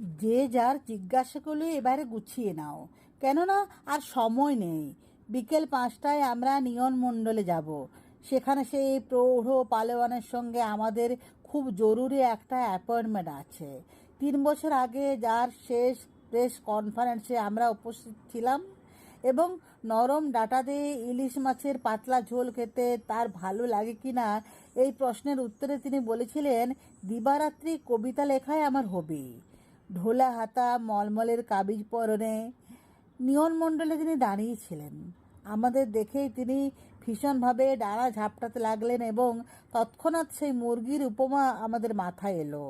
যে যার জিজ্ঞাসা জিজ্ঞাসাগুলো এবারে গুছিয়ে নাও। কেননা আর সময় নেই। বিকেল পাঁচটায় আমরা নিয়ন মণ্ডলে যাব। সেখানে সেই প্রৌঢ় পালোয়ানের সঙ্গে আমাদের খুব জরুরি একটা অ্যাপয়েন্টমেন্ট আছে। তিন বছর আগে যার শেষ প্রেস কনফারেন্সে আমরা উপস্থিত ছিলাম এবং নরম ডাটা দিয়ে ইলিশ মাছের পাতলা ঝোল খেতে তার ভালো লাগে কি না, এই প্রশ্নের উত্তরে তিনি বলেছিলেন, দিবারাত্রি কবিতা লেখায় আমার হবি ঢোলা হাতা, মলমলের কাবিজ পরনে নিয়ন মণ্ডলে তিনি দাঁড়িয়েছিলেন আমাদের দেখেই তিনি ভীষণভাবে ডানা ঝাপটাতে লাগলেন এবং তৎক্ষণাৎ সেই মুরগির উপমা আমাদের মাথায় এলো,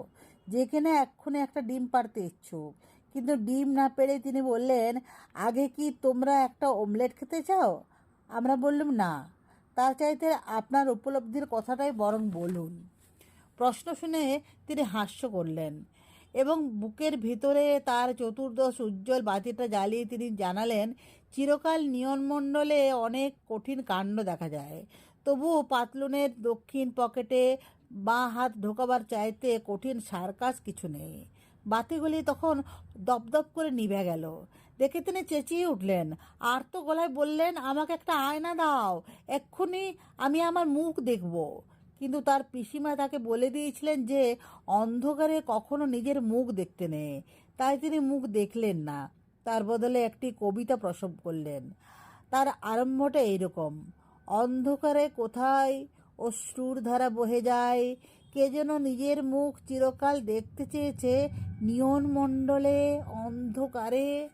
যে কিনা এক্ষুনি একটা ডিম পারতে ইচ্ছুক। কিন্তু ডিম না পেরে তিনি বললেন, আগে কি তোমরা একটা অমলেট খেতে চাও? আমরা বললাম, না। তার চাইতে আপনার উপলব্ধির কথাটাই বরং বলুন। প্রশ্ন শুনে তিনি হাস্য করলেন। এবং বুকের ভিতরে তার চতুর্দশ উজ্জ্বল বাতিটা জ্বালিয়ে তিনি জানালেন, চিরকাল নিয়নমণ্ডলে অনেক কঠিন কাণ্ড দেখা যায়। তবুও পাতলুনের দক্ষিণ পকেটে বাঁ হাত ঢোকাবার চাইতে কঠিন সার্কাস কিছু নেই। বাতিগুলি তখন দপদপ করে নিভে গেল। দেখে তিনি চেঁচিয়ে উঠলেন। আর তো গলায় বললেন, আমাকে একটা আয়না দাও। এক্ষুনি আমি আমার মুখ দেখব। কিন্তু তার পিসিমা তাকে বলে দিয়েছিলেন যে অন্ধকারে কখনো নিজের মুখ দেখতে নেই। তাই তিনি মুখ দেখলেন না। তার বদলে একটি কবিতা প্রসব করলেন। তার আরম্ভটা এইরকম, অন্ধকারে কোথায় অশ্রুর ধারা বহে যায়, কে যেন নিজের মুখ চিরকাল দেখতে চেয়েছে নিয়ন মণ্ডলে অন্ধকারে।